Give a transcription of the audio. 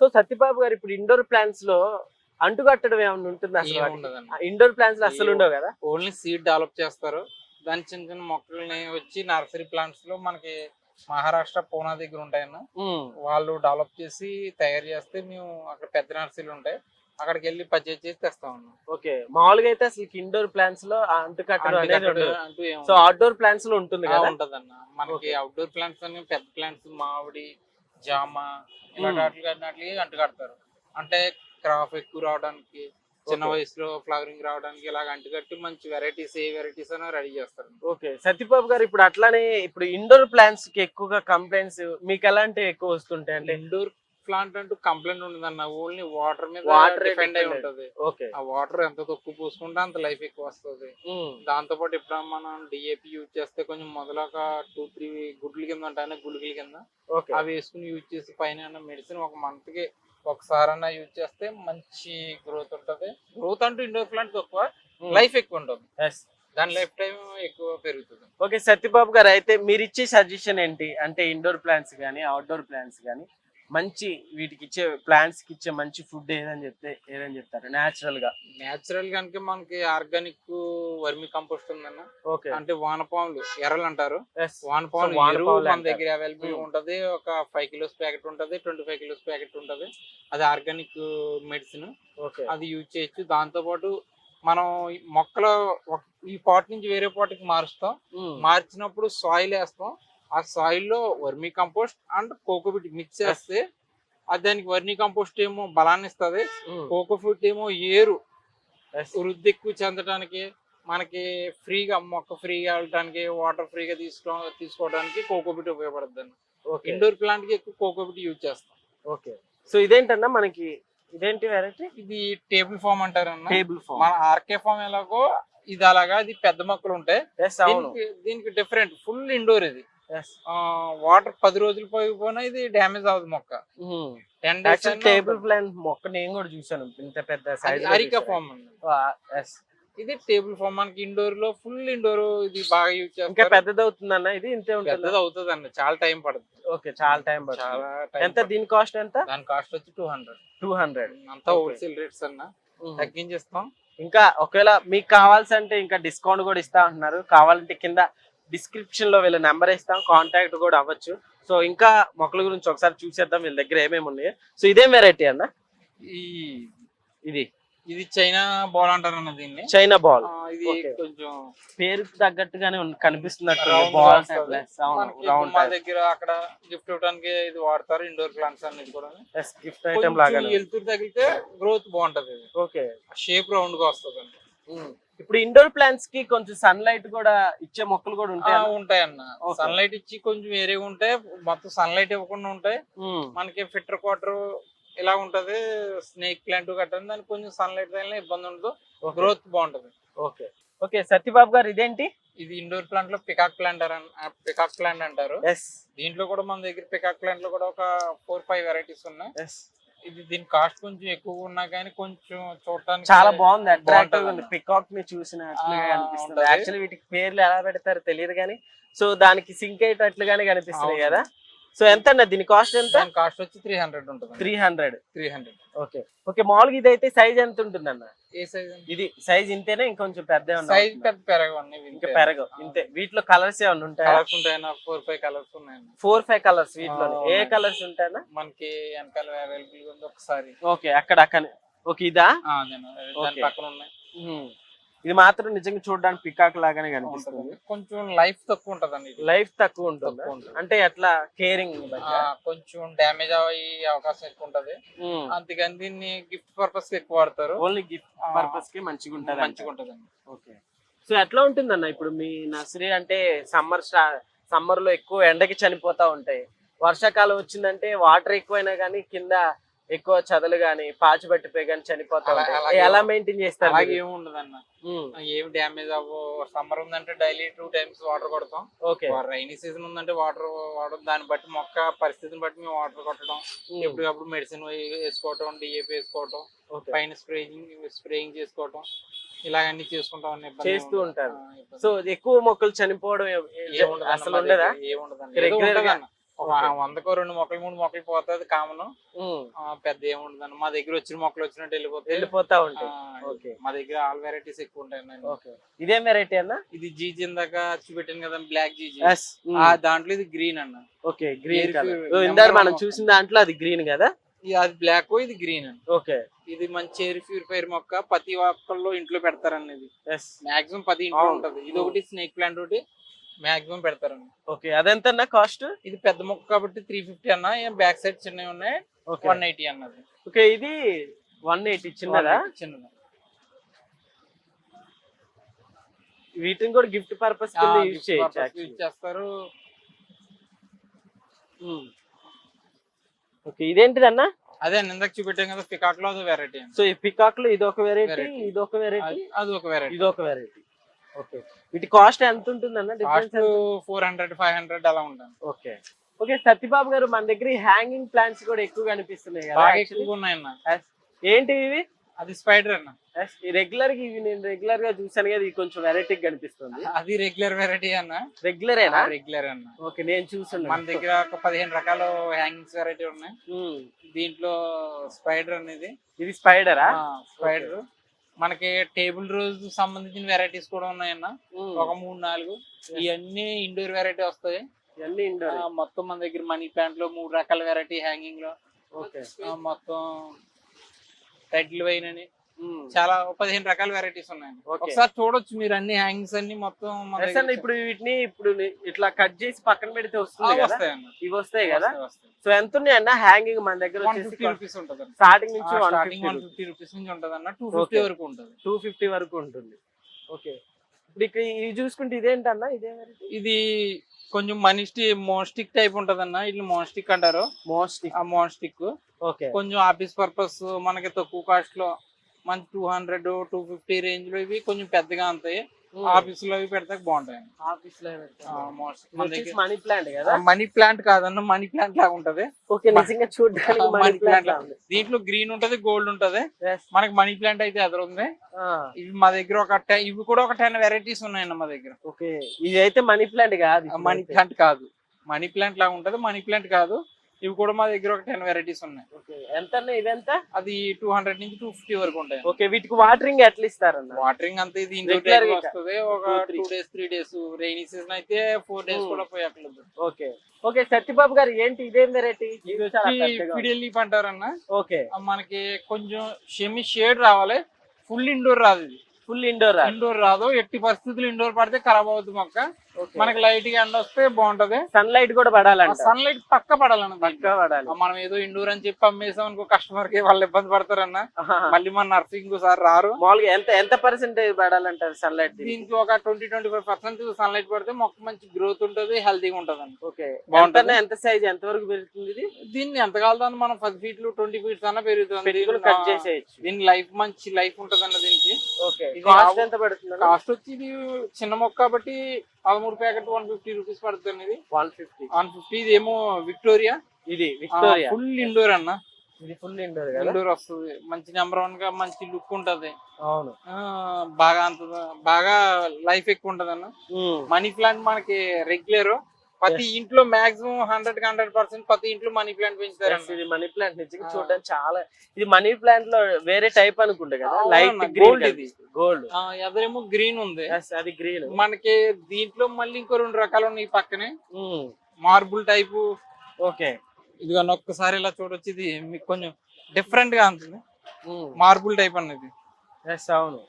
So Satyababu గారు ఇప్పుడు indoor ప్లాంట్స్లో అంటుకట్టడం ఏమైనా ఉంటుంది అసలు ఇండోర్ ప్లాంట్స్లో అసలు ఉండవు కదా? ఓన్లీ సీడ్ డెవలప్ చేస్తారు. దాని చిన్న చిన్న మొక్కల్ని వచ్చి నర్సరీ ప్లాంట్స్లో మనకి మహారాష్ట్ర పూనా దగ్గర ఉంటాయన్న. వాళ్ళు డెవలప్ చేసి తయారు చేస్తే మేము అక్కడ పెద్ద నర్సరీలు ఉంటాయి. అక్కడికి వెళ్ళి పర్చేజ్ చేసి తెస్తా ఉన్నాం ఓకే. మామూలుగా అయితే అసలు ఇండోర్ ప్లాంట్స్లో అంటుకట్టడం అనేది సో అవుట్డోర్ ప్లాంట్స్లో ఉంటుంది కదా? ఉంటదన్న. మనకి. అవుట్డోర్ ప్లాంట్స్ అని పెద్ద ప్లాంట్స్ మామిడి జామ ఇలా. వాటికి వాటికి అంటు కడతారు అంటే క్రాప్ ఎక్కువ రావడానికి చిన్న. వయసులో ఫ్లవరింగ్ రావడానికి ఇలాగ అంటుకట్టి మంచి వెరైటీస్ ఏ వెరైటీస్ అయినా రెడీ చేస్తారు ఓకే సత్యబాబు గారు ఇప్పుడు అట్లానే ఇప్పుడు ఇండోర్ ప్లాంట్స్కి ఎక్కువగా కంప్లైంట్స్ మీకు ఎలాంటివి ఎక్కువ వస్తుంటాయి అంటే ఇండోర్ ప్లాంట్ అంటూ కంప్లైంట్ ఉండదన్న ఓన్లీ వాటర్ మీద Water డిపెండ్ అయి. ఉంటది. ఓకే ఆ వాటర్ ఎంత తక్కువ పోసుకుంటే అంత లైఫ్ ఎక్కువ వస్తుంది. దాంతో పాటు ఇప్పుడు మనం డిఏపి యూజ్ చేస్తే కొంచెం మొదలు ఒక టూ త్రీ గుడ్ల కింద ఉంటాయి గుళికల కింద. అవి వేసుకుని యూజ్ చేసి పైన మెడిసిన్ ఒక మంత్కి ఒకసారైనా యూజ్ చేస్తే మంచి గ్రోత్ ఉంటది. గ్రోత్ అంటూ ఇండోర్ ప్లాంట్ తక్కువ లైఫ్ ఎక్కువ ఉంటుంది. దాని లైఫ్ టైం ఎక్కువ పెరుగుతుంది. ఓకే సత్యబాబు గారు అయితే మీరు ఇచ్చే సజెషన్ ఏంటి? అంటే ఇండోర్ ప్లాంట్స్ కానీ అవుట్డోర్ ప్లాంట్స్ కానీ మంచి వీటికి ఇచ్చే ప్లాంట్స్కి ఇచ్చే మంచి ఫుడ్ ఏదని చెప్తే ఏదని చెప్తారు? నేచురల్గా. నేచురల్ కనుక మనకి ఆర్గానిక్ వర్మి కంపోస్ట్ ఉందన్న. ఓకే. అంటే వానపాములు ఎర్రలు అంటారు. వానపాములు మన. దగ్గర అవైలబుల్ Hmm. ఉంటది. ఒక ఫైవ్ కిలోస్ ప్యాకెట్ ఉంటది ట్వంటీ ఫైవ్ కిలోస్ ప్యాకెట్ ఉంటది. అది ఆర్గానిక్ మెడిసిన్. అది యూజ్ చేయొచ్చు. దాంతో పాటు మనం మొక్కలు ఈ పాట్ నుంచి వేరే పాట్కి మారుస్తాం. మార్చినప్పుడు సాయిల్ వేస్తాం. ఆ సాయిల్లో vermi compost and cocopeat mix చేస్తే అది దానికి వర్మీ కంపోస్ట్ ఏమో బలాన్ని ఇస్తుంది. కోకోఫిట్ ఏమో ఏరు. వృద్ధి ఎక్కువ చెందడానికి మనకి ఫ్రీగా మొక్క ఫ్రీగా వెళ్ళడానికి వాటర్ ఫ్రీగా తీసుకో తీసుకోవడానికి కోకోబిట్ ఉపయోగపడుతుంది ఇండోర్ ప్లాంట్కి ఎక్కువ కోకోబిట్ యూజ్ చేస్తాం. ఓకే సో ఇదేంటన్నా మనకి ఇదేంటి వెరైటీ ఇది టేబుల్ ఫామ్ అంటారన్న. టేబుల్ ఫామ్ మన ఆర్కే ఫామ్ ఎలాగో ఇది అలాగా ఇది పెద్ద మొక్కలు ఉంటాయి. దీనికి డిఫరెంట్ ఫుల్ ఇండోర్ ఇది. వాటర్ పది రోజులు పోయిపోయినా ఇది డ్యామేజ్ అవ్వదు మొక్క. టెన్ డేస్ టేబుల్ ప్లాంట్ మొక్క నేను కూడా చూసాను ఇంత పెద్ద సైజ్ అరికా ఫామ్ ఇది టేబుల్ ఫామ్ మనకి ఇండోర్లో ఫుల్ ఇండోర్ ఇది బాగా యూజ్ ఇంకా చేస్తారు. పెద్దది అవుతుందన్న ఇది ఇంతే ఉంటుంది? పెద్దది అవుతుంది అండి చాలా టైం పడుతుంది. ఓకే చాలా టైం పడుతుంది. ఎంత. దీని కాస్ట్ ఎంత? దాని కాస్ట్ వచ్చి టూ హండ్రెడ్ టూ హండ్రెడ్ అంతా. హోల్సేల్ రేట్స్ అన్న. తగ్గించేస్తాం. ఇంకా ఒకవేళ మీకు కావాల్సి అంటే ఇంకా డిస్కౌంట్ కూడా ఇస్తా అంటున్నారు. కావాలంటే కింద డిస్క్రిప్షన్లో వీళ్ళ నెంబర్ ఇస్తాం కాంటాక్ట్ కూడా అవ్వచ్చు. సో ఇంకా మొక్కల గురించి ఒకసారి చూసేద్దాం వీళ్ళ దగ్గర ఏమేమి ఉన్నాయి. సో ఇదేం వెరైటీ అన్న? ఈ ఇది. ఇది చైనా బాల్ అంటారు అన్న దీన్ని. చైనా బాల్ ఇది. కొంచెం పేరుకి తగ్గట్టుగానే కనిపిస్తున్నట్టు రౌండ్ మా దగ్గర అక్కడ గిఫ్ట్ ఇవ్వడానికి ఇది వాడతారు ఇండోర్ ప్లాంట్స్ అనేది కూడా. గిఫ్ట్ ఐటమ్ లాగా కొంచెం వెలుతురు తగిలితే గ్రోత్ బాగుంటది. ఓకే షేప్ రౌండ్గా వస్తుంది ఇప్పుడు ఇండోర్ ప్లాంట్స్కి కొంచెం సన్ లైట్ కూడా ఇచ్చే మొక్కలు కూడా ఉంటాయి? ఉంటాయి అన్న Okay. సన్లైట్ ఇచ్చి కొంచెం వేరేగా ఉంటాయి మొత్తం సన్లైట్ ఇవ్వకుండా ఉంటాయి ఉమ్. మనకి ఫిల్టర్ క్వార్టర్ ఇలా ఉంటది స్నేక్ ప్లాంట్ కట్టండి దానికి కొంచెం సన్లైట్ తగిలిన ఇబ్బంది ఉండదు Okay. గ్రోత్ బాగుంటది ఓకే ఓకే సత్యబాబు గారు ఇదేంటి ఇది ఇండోర్ ప్లాంట్లో పికాక్ ప్లాంట్ పికాక్ ప్లాంట్ అంటారు ఎస్ దీంట్లో కూడా మన దగ్గర పికాక్ ప్లాంట్లో కూడా ఒక ఫోర్ ఫైవ్ వెరైటీస్ ఉన్నాయి ఎస్ ఇది దీని కాస్ట్ కొంచెం ఎక్కువ ఉన్నా కానీ కొంచెం చూడటానికి చాలా బాగుంది. అట్రాక్టివ్ ఉంది. పికాక్ని చూసినట్లుగా ఆ, కనిపిస్తుంది. ఉంటది. యాక్చువల్లీ వీటికి పేర్లు ఎలా పెడతారో తెలియదు కానీ సో దానికి సింక్ అయ్యేటట్లుగానే కనిపిస్తున్నాయి అవును. కదా? సో ఎంత అన్న దీని కాస్ట్ ఎంత? కాస్ట్ వచ్చి త్రీ హండ్రెడ్ ఉంటుంది three hundred three hundred okay okay మామూలుగా ఇది అయితే సైజ్ ఎంత ఉంటుంది అన్న ఏ సైజ్ ఇది సైజ్ ఇంతేనే? ఇంకొంచెం పెద్ద సైజ్ పెద్ద పెరగవు ఇంకా పెరగవు. ఇంతే. వీటిలో కలర్స్ ఏమైనా ఉంటాయా? కలర్స్ ఉంటాయన్న? ఫోర్ ఫైవ్ కలర్స్ ఉన్నాయన్న ఫోర్ ఫైవ్ కలర్స్ వీటిలో. ఏ ఉన్నాయి. కలర్స్ ఉంటాయన్నా? మనకి వెనకాల అవైలబుల్ ఉంది ఒకసారి. ఓకే అక్కడ అక్కడ. ఓకే ఇదా. పక్కన ఉన్నాయి. ఉమ్. ఇది మాత్రం నిజంగా చూడడానికి పికాక్ లాగానే కనిపిస్తుంది. కొంచెం లైఫ్ తక్కువ ఉంటదండి. లైఫ్ తక్కువ ఉంటుంది. అంటే ఎట్లా? కేరింగ్ కొంచెం డ్యామేజ్ అయ్యే అవకాశం ఎక్కువ ఉంటది. అందుకని దీన్ని గిఫ్ట్ పర్పస్ ఎక్కువ వాడతారు. ఓన్లీ గిఫ్ట్ పర్పస్కి మంచిగా ఉంటుంది మంచిగా ఉంటదండి. ఓకే సో ఎట్లా ఉంటుందన్న ఇప్పుడు మీ నర్సరీ అంటే సమ్మర్ సమ్మర్లో ఎక్కువ ఎండకి చనిపోతా ఉంటాయి. వర్షాకాలం వచ్చిందంటే వాటర్ ఎక్కువైనా కానీ కింద ఎక్కువ చదలు గాని పాచి పట్టిపోయి కానీ చనిపోతా ఉంటాయి. ఎలా మెయింటైన్ చేస్తారు అలాగే? ఏమి ఉండదన్న. ఉమ్, ఏమి డ్యామేజ్ అవ్వ సమ్మర్ ఉందంటే డైలీ టూ టైమ్స్ వాటర్ కొడతాం. ఓకే. రైనీ సీజన్ ఉందంటే వాటర్ వాడడం దాన్ని బట్టి మొక్క పరిస్థితిని బట్టి మేము వాటర్ కొట్టడం. ఎప్పటికప్పుడు మెడిసిన్ వేసుకోవటం డిఏపి వేసుకోవటం. పైన స్ప్రేయింగ్ స్ప్రేయింగ్ చేసుకోవటం. ఇలాగన్నీ చేసుకుంటాం అన్న చేస్తూ ఏముండదు. ఉంటారు. సో ఎక్కువ మొక్కలు చనిపోవడం అసలు ఉండదా? దగ్గర, వందకో రెండు మొక్కలు మూడు మొక్కలు పోతుంది కామన్ పెద్ద ఏముండదు మా దగ్గర వచ్చిన మొక్కలు వచ్చినట్టు వెళ్ళిపోతాయి వెళ్ళిపోతా ఉంటాయి. ఓకే. మా దగ్గర ఆల్ వెరైటీస్ ఎక్కువ ఉంటాయి ఇదేం వెరైటీ అన్న? ఇది జీజీ ఇందాక చూపెట్టాను కదా బ్లాక్ జీజీ దాంట్లో ఇది గ్రీన్ అన్న. ఓకే గ్రీన్ ఇందాక మనం చూసిన దాంట్లో అది గ్రీన్ కదా? ఇది అది బ్లాక్ ఇది గ్రీన్ అన్న. ఓకే. ఇది మంచి ఎయిర్ ప్యూరిఫైర్ మొక్క ప్రతి ఒక్కళ్ళు ఇంట్లో పెడతారన్నది ఎస్ మాక్సిమం ప్రతి ఇంట్లో. ఉంటది. ఇది ఒకటి స్నేక్ ప్లాంట్ ఒకటి మాక్సిమం పెడతారండి. ఓకే అదెంత అన్న కాస్ట్? ఇది పెద్ద మొక్క కాబట్టి త్రీ ఫిఫ్టీ అన్న బ్యాక్ సైడ్ చిన్నవి ఉన్నాయి ఓకే. వన్ ఎయిటీ అన్నది. ఓకే ఇది వన్ ఎయిటీ చిన్నదా? 180 చిన్నది. వీటిని కూడా గిఫ్ట్ పర్పస్ కింద యూజ్ చేయొచ్చు యూజ్ actually. చేస్తారు. ఉమ్. ఓకే ఇదేంటిది అన్న అదే అన్న, ఇందాక చూపెట్టాం కదా పికాక్లో అది వెరైటీ సో ఈ పికాక్లో ఇది ఒక వెరైటీ Variety. ఇది ఒక వెరైటీ అది ఒక వెరైటీ ఇది ఒక వెరైటీ ఓకే. వీటి కాస్ట్ ఎంత ఉంటుంది అన్న cost difference four hundred five hundred అలా ఉంటుంది ఓకే. ఓకే సత్యబాబు గారు మన దగ్గర హ్యాంగింగ్ ప్లాంట్స్ కూడా ఎక్కువ కనిపిస్తున్నాయి కదా బాగా actually. ఎక్కువగా ఉన్నాయన్న. Yes. ఏంటి ఇవి? అది స్పైడర్ అన్న. రెగ్యులర్గా ఇవి నేను రెగ్యులర్గా చూసాను కదా ఇది కొంచెం వెరైటీ కనిపిస్తుంది అది రెగ్యులర్ వెరైటీ అన్న. రెగ్యులరేనా రెగ్యులర్ అన్న. ఓకే నేను చూసాను మన దగ్గర ఒక పదిహేను రకాల హ్యాంగింగ్స్ వెరైటీ ఉన్నాయి. దీంట్లో స్పైడర్ అనేది. ఇది స్పైడరా స్పైడర్ మనకి టేబుల్ రోజ్ సంబంధించిన వెరైటీస్ కూడా ఉన్నాయన్న. ఒక మూడు నాలుగు. ఇవన్నీ ఇండోర్ వెరైటీ వస్తాయి. ఇవన్నీ ఇండోర్. ఆ, మొత్తం మన దగ్గర మనీ ప్లాంట్లో మూడు రకాల వెరైటీ హ్యాంగింగ్లో. మొత్తం టైటిల్ వైన్ అని చాలా పదిహేను రకాల వెరైటీస్ ఉన్నాయి. ఒకసారి చూడొచ్చు మీరు అన్ని హ్యాంగింగ్స్ అన్ని మొత్తం ఇప్పుడు వీటిని ఇప్పుడు ఇట్లా కట్ చేసి పక్కన పెడితే వస్తుంది ఇవి వస్తాయి కదా. సో ఎంత ఉన్నాయి అన్న? హ్యాంగింగ్ మన దగ్గర రూపీస్ ఉంటుంది స్టార్టింగ్ నుంచి one starting one fifty rupees నుంచి ఉంటుంది అన్న టూ ఫిఫ్టీ. వరకు ఉంటుంది. టూ ఫిఫ్టీ వరకు ఉంటుంది. ఓకే ఇప్పుడు ఇక్కడ ఇది చూసుకుంటే ఇదేంటన్నా ఇదే ఇది కొంచెం మనీ మోన్స్టిక్ టైప్ ఉంటదన్న ఇది మోన్స్టిక్ అంటారు. మోస్ట్ ఆ మోన్స్టిక్ ఓకే కొంచెం ఆఫీస్ పర్పస్ మనకి తక్కువ కాస్ట్లో మంచి టూ హండ్రెడ్ టూ ఫిఫ్టీ రేంజ్లో ఇవి కొంచెం పెద్దగా ఉంటాయి. ఆఫీస్లో ఇవి పెడితే బాగుంటాయి ఆఫీస్లో మనీ ప్లాంట్ కదా? మనీ ప్లాంట్ కాదన్న మనీ ప్లాంట్ లాగా ఉంటది. ఓకే నిజంగా చూడడానికి మనీ ప్లాంట్ దీంట్లో గ్రీన్ ఉంటది గోల్డ్ ఉంటది. మనకి మనీ ప్లాంట్ అయితే ఎదురుంది. ఇవి మా దగ్గర ఒక ఇవి కూడా ఒక టెన్ వెరైటీస్ ఉన్నాయన్న మా దగ్గర. ఓకే ఇది అయితే మనీ ప్లాంట్ కాదు మనీ. ప్లాంట్ కాదు. మనీ ప్లాంట్ లాగా ఉంటది మనీ ప్లాంట్ కాదు. ఇవి కూడా మా దగ్గర ఒక టెన్ వెరైటీస్ ఉన్నాయి. ఓకే. ఎంత ఇదెంత అది టూ హండ్రెడ్ నుంచి టూ ఫిఫ్టీ వరకు ఉంటాయి. ఓకే వీటికి వాటరింగ్ ఎట్లా ఇస్తారన్న? వాటరింగ్ అంతా ఇది వస్తుంది. ఒక. Two days three days rainy season అయితే ఫోర్ డేస్ Hmm. కూడా పోయట్లేదు ఓకే. ఓకే సత్యబాబు గారు ఏంటి ఇదేం వెరైటీ పిడియల్ అంటారన్న. ఓకే. మనకి కొంచెం షెమి షేడ్ రావాలి. ఫుల్ ఇండోర్ రాదు ఇది. ఫుల్ ఇండోర్ ఇండోర్ రాదు. ఎట్టి పరిస్థితులు ఇండోర్ పడితే ఖరాబ్ అవుతుంది మొక్క. మనకి లైట్గా ఎండ వస్తే బాగుంటది. సన్ లైట్ కూడా పడాలంట. సన్ లైట్ పక్క పడాలన్న. పక్కా పడాలి. మనం ఏదో ఇండోర్ అని చెప్పి అమ్మేసాం అనుకో కస్టమర్కి వాళ్ళు ఇబ్బంది పడతారన్న. మళ్ళీ మన నర్సింగ్ సార్ రారు. మామూలుగా ఎంత ఎంత పర్సెంటేజ్ పడాలంటారు సన్ లైట్ దీనికి? ఒక twenty twenty five percent sunlight పడితే మొక్క మంచి గ్రోత్ ఉంటది హెల్తీగా ఉంటది ఓకే. బాగుంటది. ఎంత సైజ్ ఎంత వరకు పెరుగుతుంది ఇది? దీన్ని ఎంత కాలుతుంది మనం పది ఫీట్లు ట్వంటీ ఫీట్స్ అన్న పెరుగుతుంది. కట్ చేసేయచ్చు. దీని లైఫ్ మంచి లైఫ్ ఉంటది అన్న దీనికి. ఓకే. కాస్ట్ ఎంత పడుతుంది కాస్ట్ వచ్చి ఇది చిన్న మొక్క కాబట్టి పదమూడు ప్యాకెట్ వన్ ఫిఫ్టీ రూపీస్ పడుతుంది ఇది. One fifty. One fifty. ఇది ఏమో విక్టోరియా? ఇది విక్టోరియా. ఫుల్ ఇండోర్ అన్న. ఇది ఫుల్ ఇండోర్ ఇండోర్ వస్తుంది. మంచి నెంబర్ వన్గా మంచి లుక్ ఉంటది. అవును. బాగా అంత బాగా లైఫ్ ఎక్కువ ఉంటది అన్న. మనీ ప్లాంట్ మనకి రెగ్యులర్ ప్రతి ఇంట్లో మాక్సిమం హండ్రెడ్కి హండ్రెడ్ పర్సెంట్ ప్రతి ఇంట్లో మనీ ప్లాంట్ పెంచుతారు ఇది మనీ ప్లాంట్ నిజంగా. చూడడానికి చాలా ఇది మనీ ప్లాంట్లో వేరే టైప్ అనుకుంటా కదా. లైట్ గ్రీన్ ఇది. గోల్డ్ ఎదరేమో గ్రీన్ ఉంది. అది గ్రీన్ మనకి దీంట్లో మళ్ళీ ఇంకో రెండు రకాలు ఉన్నాయి పక్కనే. మార్బుల్ టైపు ఓకే ఇది ఒక్కసారి ఇలా చూడొచ్చు ఇది మీకు కొంచెం డిఫరెంట్గా ఉంటుంది. మార్బుల్ టైప్ అన్నది. ఎస్ అవును.